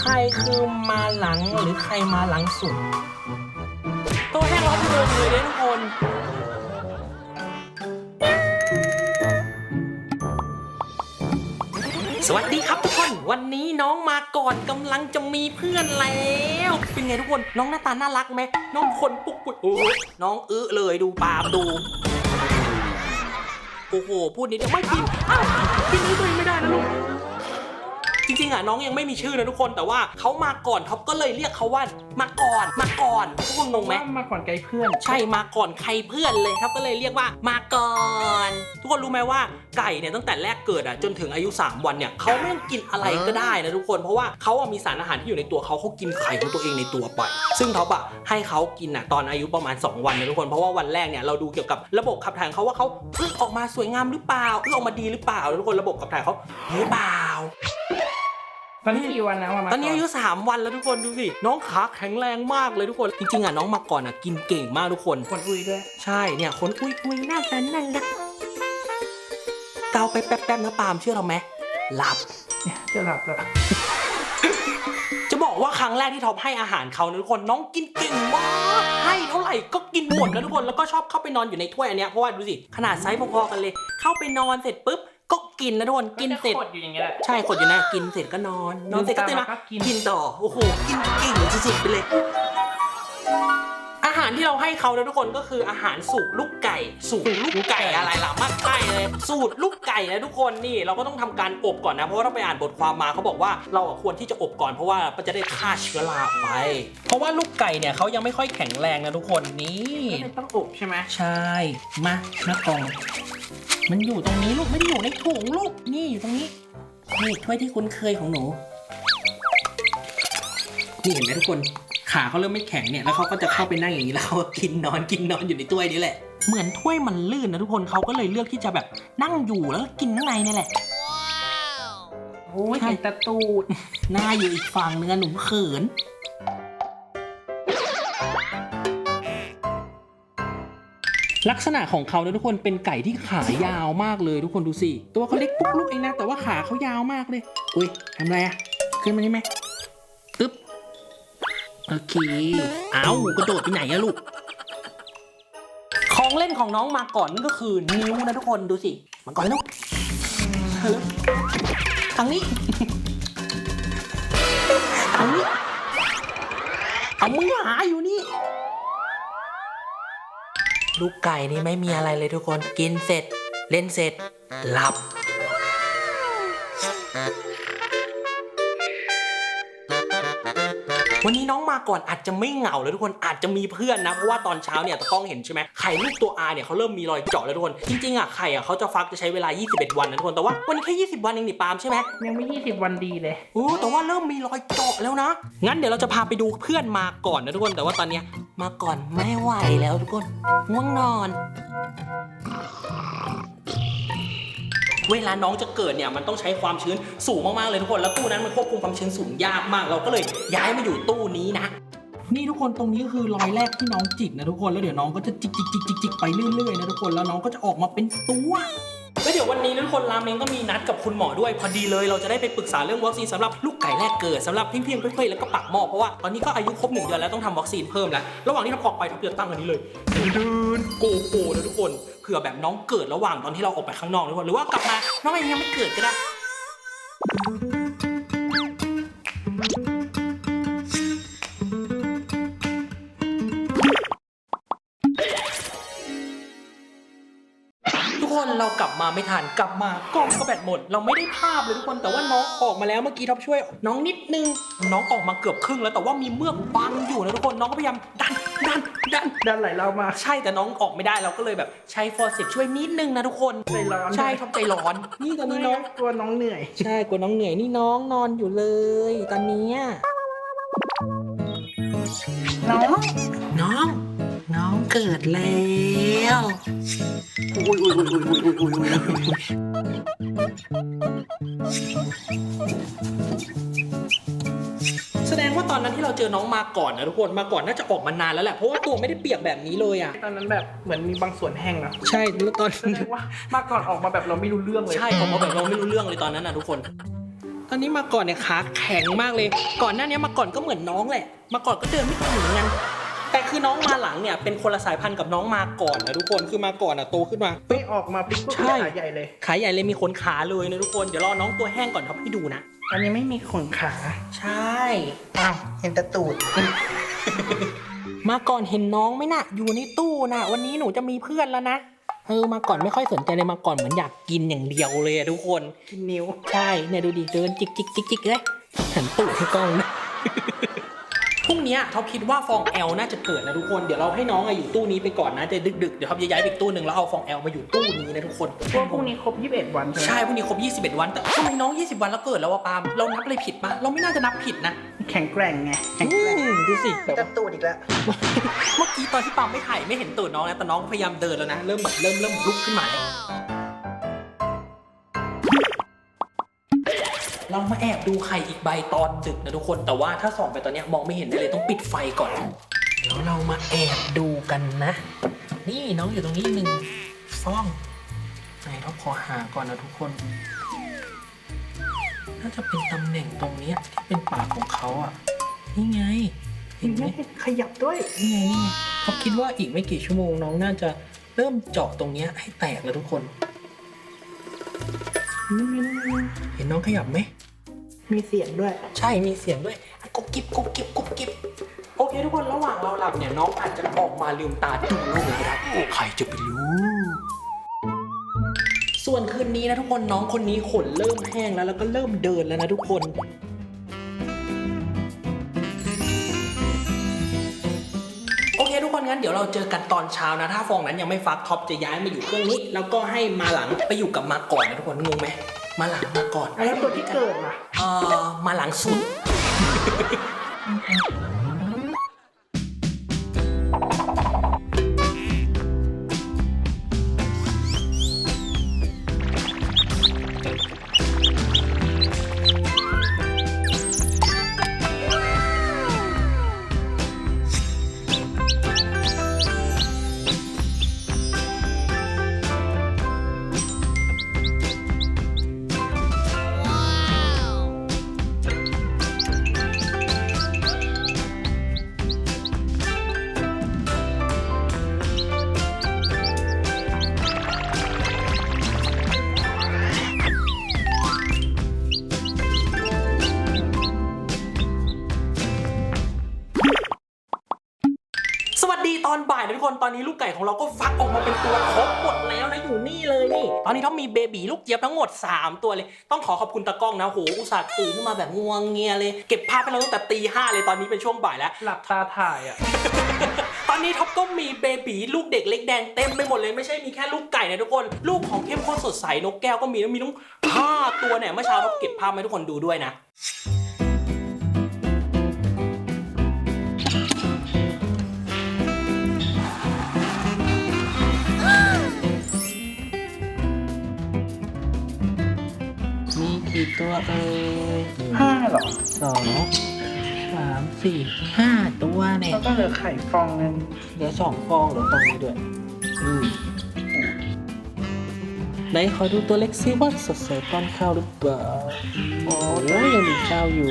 ใครคือมาหลังหรือใครมาหลังสุด ตัวแห้งร้อนเงินเลยเนี่ย สวัสดีครับทุกคน วันนี้น้องมาก่อนกำลังจะมีเพื่อนแล้ว เป็นไงทุกคน น้องหน้าตาน่ารักไหม น้องคนปุ๊กปุ๊กโอ้ยน้องอื้อเลยดูปามดู โอ้โห พูดนิดเดียวไม่กินอ้าวกินนี้ตัวเองไม่ได้นะลูก จริงๆอะน้องยังไม่มีชื่อนะทุกคนแต่ว่าเขามาก่อนท็อปก็เลยเรียกเขาว่ามาก่อนมาก่อนทุกคนงงไหมว่ามาก่อนไกลเพื่อน ใช่มาก่อนใครเพื่อนเลยครับก็เลยเรียกว่ามาก่อน ทุกคนรู้ไหมว่าไก่เนี่ยตั้งแต่แรกเกิดอะจนถึงอายุ 3 วันเนี่ยเขาไม่ต้องกินอะไรก็ได้นะทุกคนเพราะว่าเขาอะมีสารอาหารที่อยู่ในตัวเขาเขากินไข่ของตัวเองในตัวไปซึ่งท็อปอะให้เขากินอะตอนอายุประมาณ 2 วันนะทุกคนเพราะว่าวันแรกเนี่ยเราดูเกี่ยวกับระบบขับถ่ายของเขาว่าเขาอึออกมาสวยงามหรือเปล่าอึออกมาดีหรือเปล่าทุกคนระบบขับถ่ายเขาหรือเปล่า ตอนนี้กี่วันนะมามาตอนนี้อายุ3วันแล้วทุกคนดูสิ น้องขาแข็งแรงมากเลยทุกคน จริงๆอะน้องมาก่อนอะกินเก่งมากทุกคน คนอุ้ยด้วย ใช่เนี่ยคนอุ้ยอุ้ยหน้าแฟนนั่งนะเกาไปแป๊บๆนะปาล์มเชื่อเราไหมหลับเนี่ยจะหลับแล้วจะบอกว่าครั้งแรกที่ท็อปให้อาหารเขานะทุกคนน้องกินเก่งมากให้เท่าไหร่ก็กินหมดนะทุกคนแล้วก็ชอบเข้าไปนอนอยู่ในถ้วยอันเนี้ยเพราะว่าดูสิขนาดไซส์พอๆกันเลย เข้าไปนอนเสร็จปุ๊บ ก็กินนะทุกคนกินเสร็จกดอยู่อย่างเงี้ยแหละ ใช่คนอยู่นะกินเสร็จก็นอน นอนเสร็จก็ตื่นมาลืมตามาก็กิน กินต่อ โอ้โห กินเก่งสุดๆไปเลย อาหารที่เราให้เขานะทุกคนก็คืออาหารสูตรลูกไก่ สูตรลูกไก่อะไรล่ะมากใต้เลยสูตรลูกไก่นะทุกคนนี่เราก็ต้องทำการอบก่อนนะเพราะว่าเราไปอ่านบทความมาเขาบอกว่าเราอะควรที่จะอบก่อนเพราะว่ามันจะได้ฆ่าเชื้อราไป เพราะว่าลูกไก่เนี่ยเขายังไม่ค่อยแข็งแรงนะทุกคนนี่ ก็เลยต้องอบใช่ไหม ใช่ มาหน้ากล่อง มันอยู่ตรงนี้ลูกไม่ได้อยู่ในถุงลูก นี่อยู่ตรงนี้ นี่ถ้วยที่คุ้นเคยของหนู นี่เห็นไหมทุกคน ขาเขาเริ่มไม่แข็งเนี่ย แล้วเขาก็จะเข้าไปนั่งอย่างนี้แล้วเขาก็กินนอนกินนอนอยู่ในถ้วยนี้แหละ เหมือนถ้วยมันลื่นนะทุกคนเขาก็เลยเลือกที่จะแบบนั่งอยู่แล้วก็กินข้างในนี่แหละ โอ้ยเห็นแตะตูด หน้าอยู่อีกฝั่งเนื้อะหนูเขิน ลักษณะของเขาเนี่ยทุกคนเป็นไก่ที่ขายาวมากเลยทุกคนดูสิตัวเขาเล็กปุ๊กลุกเองนะแต่ว่าขาเขายาวมากเลยอุ้ยทำไรอะขึ้นมานี่ไหมตึ๊บโอเคเอากระโดดไปไหนอะลูกของเล่นของน้องมาก่อนนั่นก็คือนิ้วนะทุกคนดูสิมาก่อนลูกเร็วทางนี้ทางนี้เอามือหาอยู่นี่ ลูกไก่นี่ไม่มีอะไรเลยทุกคนกินเสร็จ เล่นเสร็จหลับ วันนี้น้องมาก่อนอาจจะไม่เหงาเลยทุกคนอาจจะมีเพื่อนนะเพราะว่าตอนเช้าเนี่ยตะกล้องเห็นใช่ไหมไข่ลูกตัว R เนี่ยเขาเริ่มมีรอยเจาะแล้วทุกคนจริงๆอะไข่อะเขาจะฟักจะใช้เวลา 21 วันนะทุกคนแต่ว่าวันนี้แค่20 วันเองนี่ปาล์มใช่ไหมยังไม่ยี่สิบวันดีเลยโอ้แต่ว่าเริ่มมีรอยเจาะแล้วนะ งั้นเดี๋ยวเราจะพาไปดูเพื่อนมาก่อนนะทุกคนแต่ว่าตอนเนี้ยมาก่อนไม่ไหวแล้วทุกคนง่วงนอน เวลาน้องจะเกิดเนี่ยมันต้องใช้ความชื้นสูงมากๆเลยทุกคนแล้วตู้นั้นมันควบคุมความชื้นสูงยากมาก เราก็เลยย้ายมาอยู่ตู้นี้นะนี่ทุกคนตรงนี้ก็คือรอยแรกที่น้องจิกนะทุกคนแล้วเดี๋ยวน้องก็จะจิกจิกจิกจิกจิกไปเรื่อยๆนะทุกคนแล้วน้องก็จะออกมาเป็นตัว แล้วเดี๋ยววันนี้ทุกคนรามเองก็มีนัดกับคุณหมอด้วย พอดีเลยเราจะได้ไปปรึกษาเรื่องวัคซีนสำหรับลูกไก่แรกเกิดสำหรับเพียงๆเพื่อยๆแล้วก็ปักหม้อเพราะว่าตอนนี้ก็อายุครบหนึ่งเดือนแล้วต้องทำวัคซีนเพิ่มแล้วระหว่างที่เราออกไปทับเดือตั้งอันนี้เลยเดินโกโก้นะทุกคนเผื่อแบบน้องเกิดระหว่างตอนที่เราออกไปข้างนอกทุกคนหรือว่ากลับมาน้องเองยังไม่เกิดก็ได้ กคนเรากลับมาไม่ทันกลับมากล้องก็แบตหมด เราไม่ได้ภาพเลยทุกคนแต่ว่าน้องออกมาแล้วเมื่อกี้ท็อปช่วย น้องนิดนึงน้องออกมาเกือบครึ่งแล้วแต่ว่ามีเมือกบังอยู่นะทุกคนน้องก็พยายามดันดันดันดันไหลเรามา ใช่แต่น้องออกไม่ได้เราก็เลยแบบใช้ฟอร์เซปช่วยนิดนึงนะทุกคนใจร้อน ใช่ท็อปใจร้อน นี่ตอนนี้น้อง กลัวน้องเหนื่อย ใช่กลัวน้องเหนื่อยนี่น้องนอนอยู่เลย ตอนเนี้ยน้อง น้อง น้องเกิดแล้ว แสดงว่าตอนนั้นที่เราเจอน้องมาก่อนนะทุกคนมาก่อนน่าจะออกมานานแล้วแหละเพราะว่าตัวไม่ได้เปียกแบบนี้เลยอะตอนนั้นแบบเหมือนมีบางส่วนแห้งอะใช่แล้วตอนแสดงว่ามาก่อนออกมาแบบเราไม่รู้เรื่องเลยใช่ออกมาแบบเราไม่รู้เรื่องเลยตอนนั้นนะทุกคน ตอนนี้มาก่อนเนี่ยขาแข็งมากเลย ก่อนหน้านี้มาก่อนก็เหมือนน้องแหละ มาก่อนก็เดินไม่ถึงเหมือนกัน แต่คือน้องมาหลังเนี่ยเป็นคนละสายพันธุ์กับน้องมาก่อนนะทุกคนคือมาก่อนอะโตขึ้นมาไม่ออกมาปุ๊บก็ใช่ขาใหญ่เลยขาใหญ่เลยมีขนขาเลยนะทุกคนเดี๋ยวรอน้องตัวแห้งก่อนครับให้ดูนะอันนี้ไม่มีขนขา ใช่อ้าวเห็นแต่ตูดมาก่อนเห็นน้องไหมน่ะ อยู่ในตู้น่ะ วันนี้หนูจะมีเพื่อนแล้วนะเออมาก่อนไม่ค่อยสนใจเลยมาก่อนเหมือนอยากกินอย่างเดียวเลยอะทุกคนกินนิ้วใช่เนี่ยดูดิเดินจิกจิกจิกจิกเลยหันตูดให้กล้องนะพ รุ่งเนี้ยท็อปคิดว่าฟองแอลน่าจะเกิดนะทุกคน เดี๋ยวเราให้น้องอะอยู่ตู้นี้ไปก่อนนะจะดึกๆ เดี๋ยวท็อปจะย้ายไปอีกตู้หนึ่งแล้วเอาฟองแอลมาอยู่ตู้นี้นะทุกคนเพราะว่าพรุ่งนี้ครบ 21 วันใช่ไหมใช่พรุ่งนี้ครบ 21 วัน แต่ทำไมน้อง 20 วันแล้วเกิดแล้วอะปาล์มเรานับอะไรผิดปะเราไม่น่าจะนับผิดนะแข็งแกร่งไงอืมดูสิแบบแต่ว่าตูดอีกแล้ว เมื่อกี้ตอนที่ปาล์มไม่ถ่ายไม่เห็นตูดน้องนะแต่น้องพยายามเดินแล้วนะเริ่มแบบเริ่มเริ่มลุกขึ้นมาแล้ว เรามาแอบดูไข่อีกใบตอนดึกนะทุกคน แต่ว่าถ้าส่องไปตอนเนี้ยมองไม่เห็นได้เลยต้องปิดไฟก่อน เดี๋ยวเรามาแอบดูกันนะ นี่น้องอยู่ตรงนี้หนึ่งฟองไหนเราขอหาก่อนนะทุกคน น่าจะเป็นตำแหน่งตรงเนี้ยที่เป็นปากของเขาอะ นี่ไง เห็นไหมขยับด้วย นี่ไงนี่ไงเขาคิดว่าอีกไม่กี่ชั่วโมงน้องน่าจะเริ่มเจาะตรงเนี้ยให้แตกแล้วทุกคนนี่ไงนี่ไง เห็นน้องขยับไหม มีเสียงด้วย ใช่ มีเสียงด้วยอะกุ๊บกิ๊บกุ๊บกิ๊บกุ๊บกิ๊บโอเคทุกคน ระหว่างเราหลับเนี่ยน้องอาจจะออกมาลืมตาดูเราเลยก็ได้ใครจะไปรู้ ส่วนคืนนี้นะทุกคนน้องคนนี้ขนเริ่มแห้งแล้วแล้วก็เริ่มเดินแล้วนะทุกคน คทุกคนงั้นเดี๋ยวเราเจอกันตอนเช้านะ ถ้าฟองนั้นยังไม่ฟักท็อปจะย้ายมาอยู่เครื่องนี้ แล้วก็ให้มาหลังไปอยู่กับมาก่อนนะทุกคนงงไหมมาหลังมาก่อนแล้วตัวที่เกิดล่ะเอ่อมาหลังสุด อนบ่ายนะทุกคนตอนนี้ลูกไก่ของเราก็ฟักออกมาเป็นตัวครบหมดแล้วนะอยู่นี่เลยนี่ ตอนนี้เขามีเบบีลูกเจี๊ยบทั้งหมด 3 ตัวเลย ต้องขอขอบคุณตากล้องนะโหอุตส่าห์ตื่นขึ้นมาแบบงวงเงียเลย เก็บภาพไปเราตั้งแต่ตีห้าเลยตอนนี้เป็นช่วงบ่ายแล้ว หลับตาถ่ายอะ ตอนนี้ท็อปก็มีเบบีลูกเด็กเล็กแดงเต็มไปหมดเลยไม่ใช่มีแค่ลูกไก่นะทุกคน ลูกของเข้มข้นสดใสนกแก้วก็มีแล้วมีทั้งห้าตัวเนี่ยเมื่อเช้าท็อปเก็บภาพมาให้ทุกคนดูด้วยนะ ตัวเอ่ยห้าเหรอสองสามสี่ห้าตัวเนี่ย แล้วก็เหลือไข่ฟองนึงเหลือสองฟองเหลือฟองนี้ด้วยอืมไหนขอดูตัวเล็กซิว่าสดใสป้อนข้าวหรือเปล่าโอ้ยยังมีข้าวอยู่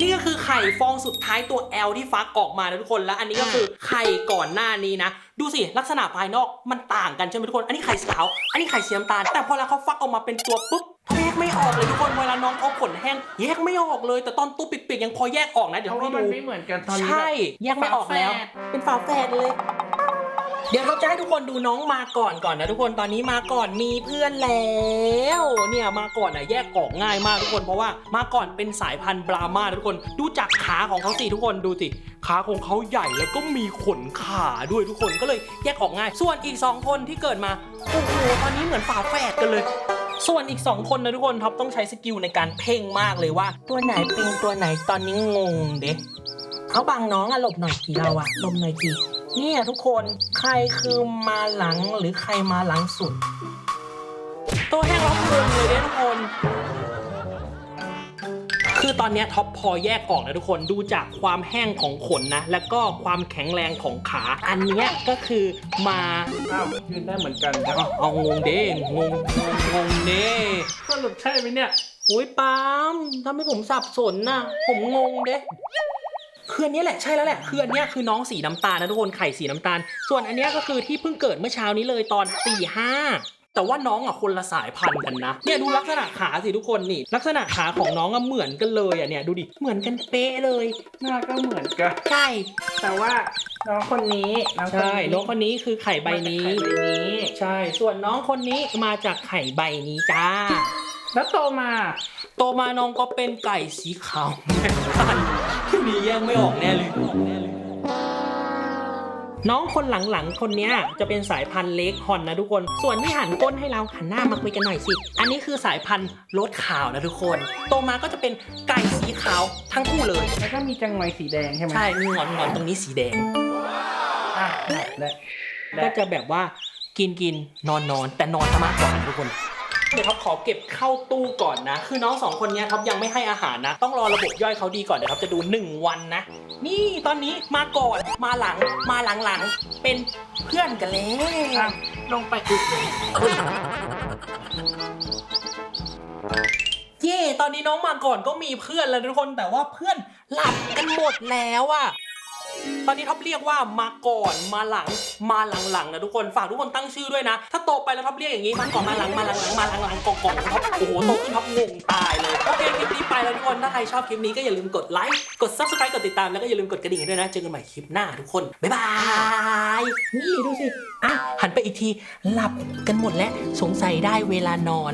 นี่ก็คือไข่ฟองสุดท้ายตัว L ที่ฟักออกมานะทุกคนแล้ว อันนี้ก็คือไข่ก่อนหน้านี้นะ ดูสิลักษณะภายนอกมันต่างกันใช่ไหมทุกคน อันนี้ไข่ขาว อันนี้ไข่สีน้ำตาล แต่พอแล้วเขาฟักออกมาเป็นตัวปุ๊บแยกไม่ออกเลยทุกคนเวลาน้องเขาขนแห้งแยกไม่ออกเลย แต่ตอนตู้ปิดๆยังพอแยกออกนะเดี๋ยวเพราะให้ว่ามันดูไม่เหมือนกันตอนนี้ใช่แยกไม่ออกแล้ว เป็นฝาแฝดเลย เดี๋ยวเราจะให้ทุกคนดูน้องมาก่อนก่อนนะทุกคนตอนนี้มาก่อนมีเพื่อนแล้วเนี่ยมาก่อนอะแยกออกง่ายมากทุกคนเพราะว่ามาก่อนเป็นสายพันธุ์บรามาทุกคนดูจากขาของเขาสิทุกคนดูสิขาของเขาใหญ่แล้วก็มีขนขาด้วยทุกคนก็เลยแยกออกง่าย ส่วนอีก 2 คนที่เกิดมาโอ้โหตอนนี้เหมือนฝาแฝดกันเลยส่วนอีก 2 คนนะทุกคนท็อปต้องใช้สกิลในการเพ่งมากเลยว่า ตัวไหนเป็นตัวไหนตอนนี้งงเด็กเขาบังน้องอะหลบหน่อยทีเราอะหลบหน่อยที เนี่ยทุกคนใครคือมาหลังหรือใครมาหลังสุด ตัวแห้งร้องงงเลยเนี่ยทุกคน คือตอนเนี้ยท็อปพอแยกออกนะทุกคนดูจากความแห้งของขนนะ แล้วก็ความแข็งแรงของขา อันเนี้ยก็คือมาอ้าวยืนได้เหมือนกันครับเอาเอางงเด้งงงงงงงเด้สรุปใช่ไหมเนี่ยโอ้ยปาล์มทำให้ผมสับสนน่ะผมงงเด้ คืออันเนี้ยแหละใช่แล้วแหละคืออันเนี้ยคือน้องสีน้ำตาลนะทุกคนไข่สีน้ำตาล ส่วนอันเนี้ยก็คือที่เพิ่งเกิดเมื่อเช้านี้เลยตอนตีห้าแต่ว่าน้องอะคนละสายพันธุ์กันนะเนี่ยดูลักษณะขาสิทุกคนนี่ ลักษณะขาของน้องอะเหมือนกันเลยอะเนี่ยดูดิเหมือนกันเป๊ะเลยหน้าก็เหมือนกันใช่แต่ว่าน้องคนนี้น้องคนใช่นี้น้องคนนี้คือไข่ใบนี้มาจากไข่ใบนี้ ใช่ส่วนน้องคนนี้มาจากไข่ใบนี้จ้า แล้วโตมา โตมาน้องก็เป็นไก่สีขาวแม่พันธุ์ที่นี่แยกไม่ออกแน่เลย น้องคนหลังๆ คนเนี้ยจะเป็นสายพันธุ์เล็กฮอนนะทุกคน ส่วนที่หันก้นให้เราหันหน้ามาคุยกันหน่อยสิ อันนี้คือสายพันธุ์รถขาวนะทุกคน โตมาก็จะเป็นไก่สีขาวทั้งคู่เลย แล้วก็มีจังไงสีแดงใช่ไหมใช่มีงอนงอนตรงนี้สีแดงอะได้ได้ก็จะแบบว่ากินกินนอนนอนแต่นอนซะมากกว่าทุกคน เดี๋ยวท็อปขอเก็บเข้าตู้ก่อนนะ คือน้องสองคนเนี้ยท็อปยังไม่ให้อาหารนะ ต้องรอระบบย่อยเขาดีก่อนเดี๋ยวท็อปจะดู 1 วันนะ นี่ตอนนี้มาก่อนมาหลังมาหลังๆเป็นเพื่อนกันแล้อะลงไปเย่ตอนนี้น้องมาก่อนก็มีเพื่อนแล้วทุกคนแต่ว่าเพื่อนหลับกันหมดแล้วอะ ตอนนี้ท็อปเรียกว่ามาก่อนมาหลังมาหลังๆนะทุกคนฝากทุกคนตั้งชื่อด้วยนะ ถ้าโตไปแล้วท็อปเรียกอย่างนี้มาก่อนมาหลังมาหลังๆมาหลังๆกองๆท็อปโอ้โหโตขึ้นท็อปงงตายเลยโอเคคลิปนี้ไปแล้วทุกคนถ้าใครชอบคลิปนี้ก็อย่าลืมกดไลค์กด subscribe กดติดตามแล้วก็อย่าลืมกดกระดิ่งด้วยนะเจอกันใหม่คลิปหน้าทุกคนบ๊ายบายนี่ดูสิอะหันไปอีกทีหลับกันหมดแล้วสงสัยได้เวลานอน